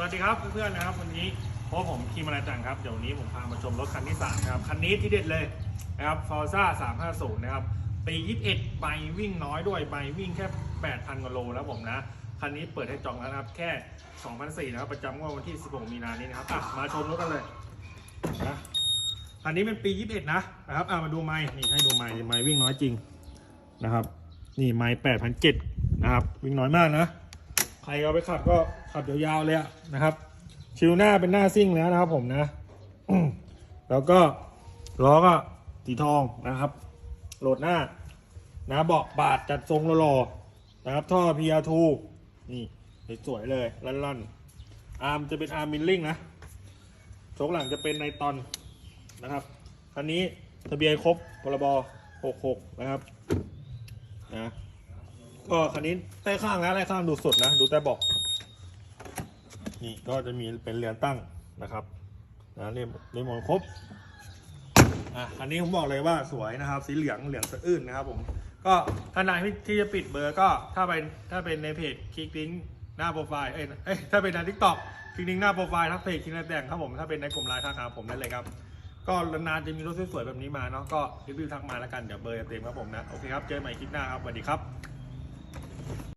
สวัสดีครับเพื่อนๆนะครับวันนี้พราะผมคีมอะไรจังครับเดี๋ยววันนี้ผมพามาชมรถคันที่สานะครับคันนี้ที่เด็ดเลยนะครับฟอร์ซ่า350 นะครับปี 21 ใบวิ่งน้อยด้วยใบวิ่งแค่ 8,000กว่าโลแล้วผมนะ คันนี้เปิดให้จองแล้วนะครับแค่2,400นะครับประจำงวดวันที่ 16 มีนานี้นะครับอะมาชมรถกันเลยนะคันนี้เป็นปี 21 นะนะครับอะมาดูไม้นี่ให้ดูไม้ไม้วิ่งน้อยจริงนะครับ นี่ไม้8,007นะครับวิ่งน้อยมากนะ ครเอาไปขับก็ขับยาวๆเลยอะนะครับ ชิวหน้าเป็นหน้าซิ่งแล้วนะครับผมนะ แล้วก็ล้อก็สีทองนะครับ โหลดหน้านะเบาะบาดจัดทรงหล่อๆนะครับ ท่อ PR2 นี่สวยๆเลยลั่นๆ อาร์มจะเป็นอาร์มมิลลิ่งนะโชคหลังจะเป็นในตอนนะครับ คันนี้ทะเบียนครบพรบ66 นะครับนะ ก็คันนี้ใต้ข้างนะใต้ข้างดูสุดนะ ดูใต้เบอก นี่ก็จะมีเป็นเรือนตั้งนะครับนะเรียมเรียมหมดครบอะคันนี้ผมบอกเลยว่าสวยนะครับ สีเหลืองเหลืองสะอื้นนะครับผม ก็ถ้านายที่จะปิดเบอร์ก็ถ้าเป็นถ้าเป็นในเพจคลิกลิงก์หน้าโปรไฟล์เอ้ยเอถ้าเป็นในทิกตอกคลิกลิงก์หน้าโปรไฟล์ทักเพจคิดนแต่งครับผมถ้าเป็นในกลุ่มไลน์ทักหาผมได้เลยครับก็นานๆจะมีรถสวยๆแบบนี้มาเนาะก็รีบๆทักมาแล้วกัน เดี๋ยวเบอร์จะเต็มครับผมนะ โอเคครับ เจอกันใหม่คลิปหน้าครับ สวัสดีครับ